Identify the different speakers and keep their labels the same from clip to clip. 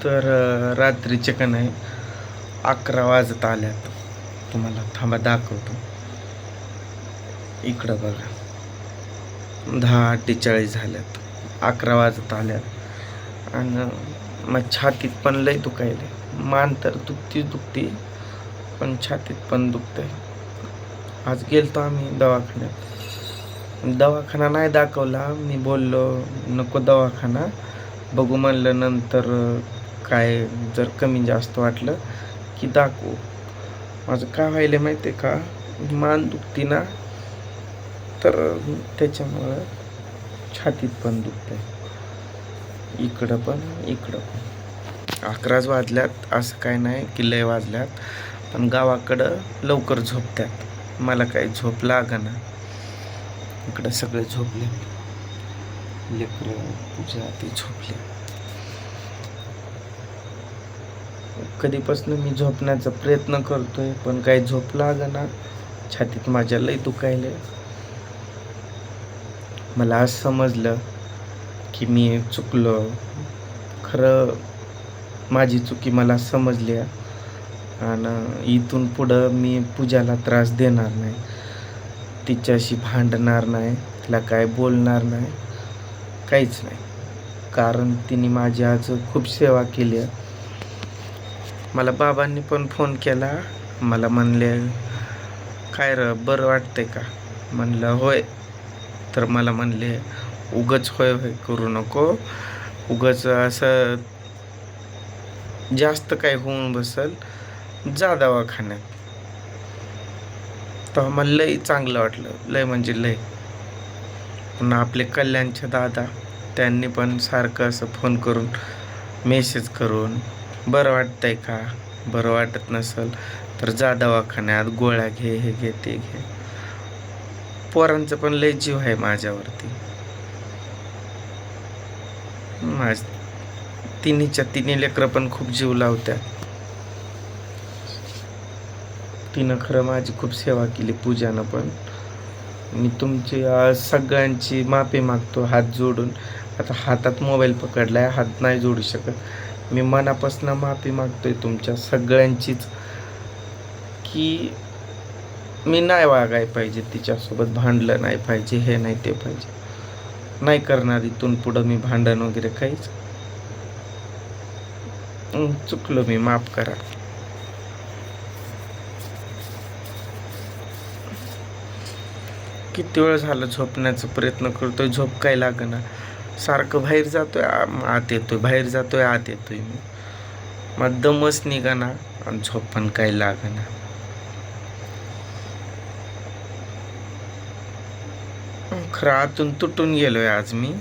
Speaker 1: तर रात्रीचे का नाही अकरा वाजत आल्यात. तुम्हाला थांबा दाखवतो. इकडं बघा. दहा अठ्ठेचाळीस झाल्यात. अकरा वाजत आल्यात. आणि मग छातीत पण लय दुखायले मान तर दुखतीच दुखती पण छातीत पण दुखते आज गेलतो आम्ही दवाखान्यात. दवाखाना नाही दाखवला. मी बोललो नको दवाखाना. बघू म्हणलं नंतर काय जर कमी जास्त वाटलं की दाखवू. माझं काय व्हायलं माहिती आहे का? मान दुखती ना तर त्याच्यामुळं छातीत पण दुखतंय. इकडं पण इकडं पण. अकराच वाजल्यात असं काय नाही की लय वाजल्यात पण गावाकडं लवकर झोपतात मला काही झोप ना इकडं सगळे झोपले. लेकरं पूजा ते झोपले. कधीपासून मी झोपण्याचा प्रयत्न करतोय पण काही झोप ना छातीत माझ्या लय दुखायले मला आज समजलं की मी चुकलो खरं माझी चुकी मला समजली आहे. आणि इथून पुढं मी पूजाला त्रास देणार नाही. तिच्याशी भांडणार नाही तिला काय बोलणार नाही काहीच नाही. कारण तिने माझी आज खूप सेवा केली आहे. मला बाबांनी पण फोन केला. मला म्हणले काय र बरं वाटतंय का? म्हणलं होय. तर मला म्हणले उगच होय होय करू नको. उगच असं जास्त काय होऊन बसल जा दवाखान्यात. तेव्हा मला लय चांगलं वाटलं. लय म्हणजे लय पुन्हा आपले कल्याणचे दादा त्यांनी पण सारखं असं फोन करून मेसेज करून बरं वाटतंय का? बरं वाटत नसेल तर जा दवाखान्यात गोळ्या घे हे घे ते घे. पोरांचं पण लय जीव आहे माझ्यावरती. माझ तिन्हीच्या तिन्ही लेकरं पण खूप जीव लावतात तिनं खरं माझी खूप सेवा केली पूजानं पण. मी तुमची सगळ्यांची माफी मागतो हात जोडून. आता हातात मोबाईल पकडलाय हात नाही जोडू शकत. मी मनापासून माफी मागतोय तुमच्या सगळ्यांचीच की मी नाही वागाय पाहिजे तिच्यासोबत भांडलं नाही पाहिजे हे नाही ते पाहिजे. नाही करणार इथून पुढं मी भांडण वगैरे काहीच. चुकलो मी माफ करा. किती वेळ झालं झोपण्याचा प्रयत्न करतोय झोप काय लागना. सारखं बाहेर जातो आहे आत येतो आहे बाहेर जातो आहे आत येतोय मी. मग दमच निघाना आणि झोप पण काही लागना. खरं आतून तुटून गेलोय आज मी.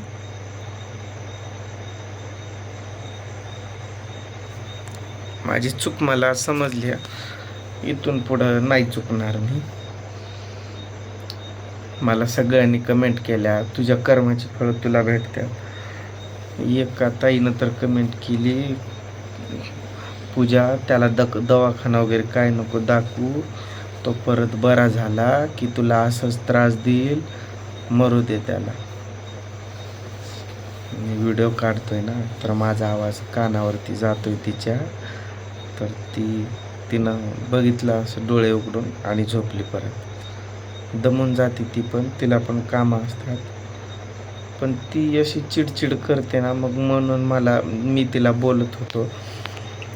Speaker 1: माझी चूक मला समजली. आहे. इथून पुढं नाही चुकणार मी. मला सगळ्यांनी कमेंट केल्या. तुझ्या कर्माची फळं तुला भेटतात एका ताईनं तर कमेंट केली पूजा त्याला दक दवाखाना वगैरे काय नको दाखवू. तो परत बरा झाला की तुला असंच त्रास देईल मरू दे त्याला. मी व्हिडिओ काढतोय ना तर माझा आवाज कानावरती जातोय तिच्या. तर ती तिनं बघितलं असं डोळे उघडून आणि झोपली परत. दमून जाते ती पण तिला पण कामं असतात. पण ती अशी चिडचिड करते ना मग म्हणून मला मी तिला बोलत होतो.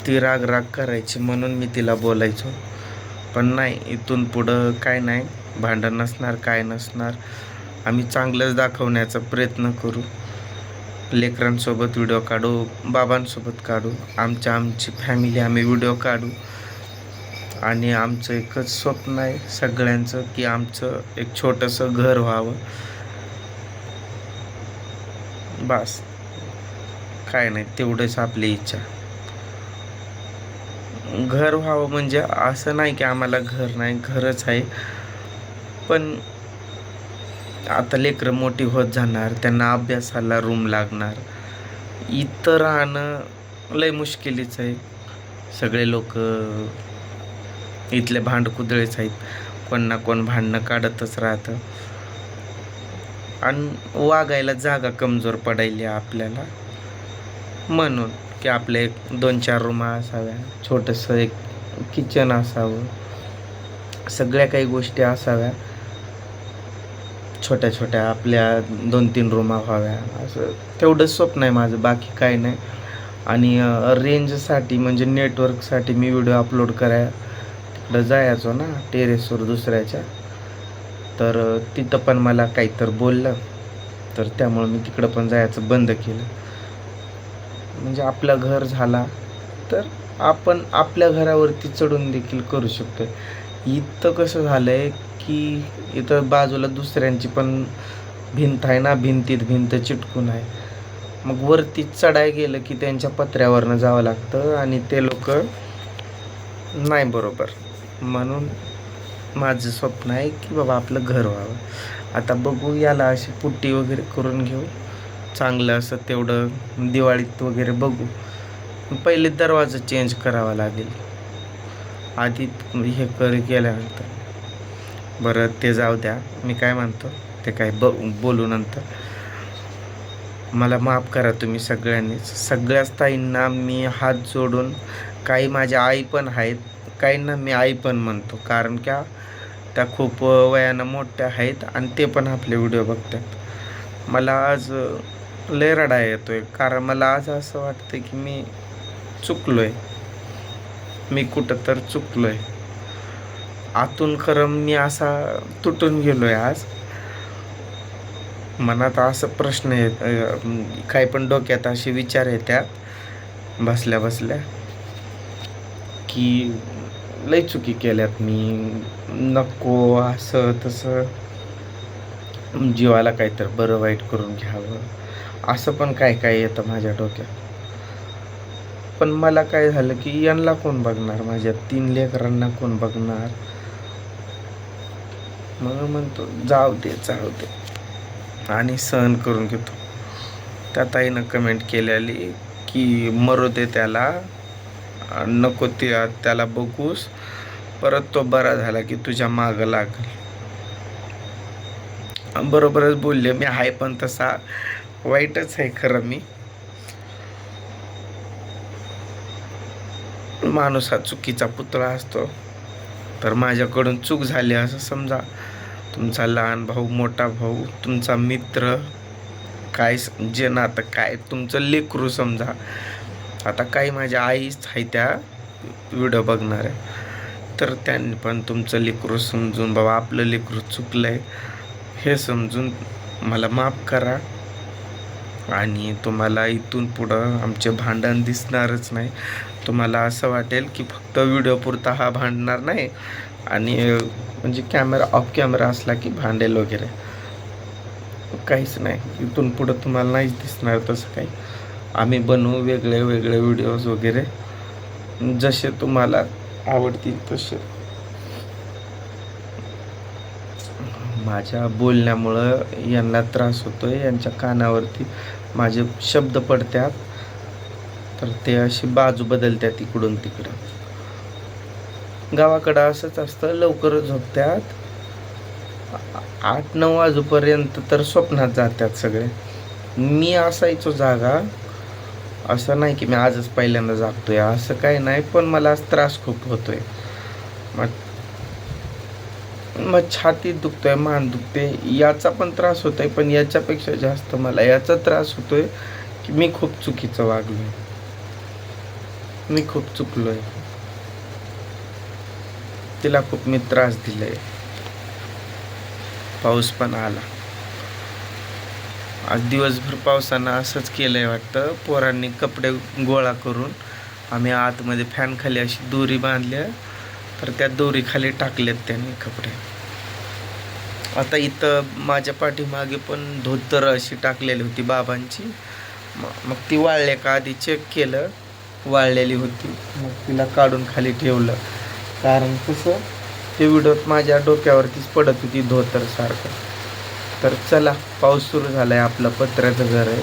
Speaker 1: ती राग राग करायची म्हणून मी तिला बोलायचो. पण नाही इथून पुढं काय नाही भांडण नसणार काय नसणार. आम्ही चांगलंच दाखवण्याचा प्रयत्न करू. लेकरांसोबत व्हिडिओ काढू बाबांसोबत काढू. आमच्या आमची फॅमिली आम्ही व्हिडिओ काढू. आणि आमचं एकच स्वप्न आहे सगळ्यांचं की आमचं एक छोटंसं घर व्हावं. बस. काय नाही तेवढंच आपली इच्छा. घर व्हावं म्हणजे असं नाही की आम्हाला घर नाही घरच आहे. पण आता लेकरं मोठी होत जाणार त्यांना अभ्यासाला रूम लागणार. इथं राहणं लय मुश्किलीचं आहे. सगळे लोक इथले भांडकुदळेच आहेत. कोण ना कोण भांडणं काढतच राहतं. आणि वागायला जागा कमजोर पडायली आपल्याला. म्हणून की आपले एक दोन चार रूमा असाव्या. छोटंसं एक किचन असावं. सगळ्या काही गोष्टी असाव्या. छोट्या छोट्या आपल्या दोन तीन रूमा व्हाव्या. असं तेवढं स्वप्न आहे माझं. बाकी काही नाही. आणि रेंजसाठी म्हणजे नेटवर्कसाठी मी व्हिडिओ अपलोड कराय तिकडं जायचो ना टेरेसवर दुसऱ्याच्या. तर तिथं पण मला काहीतर बोललं. तर त्यामुळं मी तिकडं पण जायचं बंद केलं. म्हणजे आपलं घर झाला तर आपण आपल्या घरावरती चढून देखील करू शकतो इथं कसं झालं आहे की इथं बाजूला दुसऱ्यांची पण भिंत आहे ना भिंतीत भिंत चिटकून आहे. मग वरती चढाय गेलं की त्यांच्या पत्र्यावरनं जावं लागतं आणि ते लोक नाही बरोबर. म्हणून माझं स्वप्न आहे की बाबा आपलं घर व्हावं. आता बघू याला अशी पुट्टी वगैरे करून घेऊ. चांगलं असं तेवढं दिवाळीत वगैरे बघू. पहिले दरवाजा चेंज करावा लागेल. आधी हे कर गेल्यानंतर. बरं ते जाऊ द्या. मी काय म्हणतो ते काय ब बोलू नंतर. मला माफ करा तुम्ही सगळ्यांनीच. सगळ्याच ताईंना मी हात जोडून काही माझ्या आई पण आहेत काहींना मी आई पण म्हणतो. कारण का त्या खूप वयानं मोठ्या आहेत आणि ते पण आपले व्हिडिओ बघतात. मला आज लय रडा येतोय. कारण मला आज असं वाटतं की मी चुकलो आहे मी कुठं तर चुकलोय. आतून खरं मी असा तुटून गेलो आहे आज. मनात असं प्रश्न येत काही पण डोक्यात असे विचार येतात बसल्या बसल्या की लई चुकी केल्यात मी. नको असं तसं. जीवाला काहीतरी बरं वाईट करून घ्यावं. असं पण काय काय येतं माझ्या डोक्यात. पण मला काय झालं की यांना कोण बघणार? माझ्या तीन लेकरांना कोण बघणार? मग म्हणतो जाऊ दे जाऊ दे. आणि सहन करून घेतो. त्या ताईनं कमेंट केलेली की मरू दे त्याला. नको ते त्याला बघूस. परत तो बरा झाला की तुझ्या मागं लागल. बरोबरच बोलले मी आहे पण तसा वाईटच आहे खरं मी. माणूस हा चुकीचा पुतळा असतो. तर माझ्याकडून चूक झाली असं समजा. तुमचा लहान भाऊ मोठा भाऊ तुमचा मित्र काय जे ना आता काय तुमचं लेकरू समजा. आता काही माझ्या आईच आहे त्या व्हिडिओ बघणार आहे. तर त्यांनी पण तुमचं लेकरू समजून बाबा आपलं लेकरू चुकलं आहे हे समजून मला माफ करा. आणि तुम्हाला इथून पुढं आमचे भांडण दिसणारच नाही. तुम्हाला असं वाटेल की फक्त व्हिडिओ पुरता हा भांडणार नाही. आणि म्हणजे कॅमेरा ऑफ कॅमेरा असला की भांडेल वगैरे. काहीच नाही. इथून पुढं तुम्हाला नाहीच दिसणार तसं काही. आम्ही बनवू वेगळे वेगळे व्हिडिओज वगैरे. जसे तुम्हाला आवडतील तसे. माझ्या बोलण्यामुळं यांना त्रास होतो आहे यांच्या कानावरती माझे शब्द पडतात. तर ते अशी बाजू बदलतात इकडून तिकडं. गावाकडं असंच असतं लवकर झोपतात. आठ नऊ वाजूपर्यंत तर स्वप्नात जातात सगळे. मी असायचो जागा असं नाही की मी आजच पहिल्यांदा जागतोय असं काही नाही पण मला आज त्रास खूप होतोय. मग मग छातीत दुखतोय मान दुखते याचा पण त्रास होतोय पण याच्यापेक्षा जास्त मला याचा त्रास होतोय की मी खूप चुकीचं वागलोय. मी खूप चुकलोय. तिला खूप मी त्रास दिलाय. पाऊस पण आला. आज दिवसभर पावसानं असंच केलं आहे वाटतं. पोरांनी कपडे गोळा करून आम्ही आतमध्ये फॅनखाली अशी दोरी बांधल्या. तर त्या दोरीखाली टाकलेत त्यांनी कपडे. आता इथं माझ्या पाठीमागे पण धोतर अशी टाकलेली होती बाबांची. मग ती वाळल्या का आधी चेक केलं. वाळलेली होती. मग तिला काढून खाली ठेवलं. कारण कसं ते व्हिडिओत माझ्या डोक्यावरतीच पडत होती धोतर सारखं तर चला पाऊस सुरू झाला आहे आपलं पत्र्याचं घर आहे.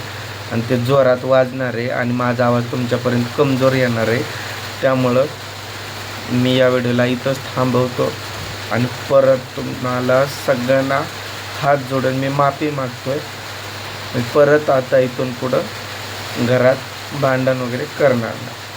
Speaker 1: आणि ते जोरात वाजणार आहे आणि माझा आवाज तुमच्यापर्यंत कमजोर येणार आहे. त्यामुळं मी या व्हिडिओला इथंच थांबवतो. आणि परत तुम्हाला सगळ्यांना हात जोडून मी माफी मागतो आहे परत आता इथून पुढं घरात भांडण वगैरे करणार नाही.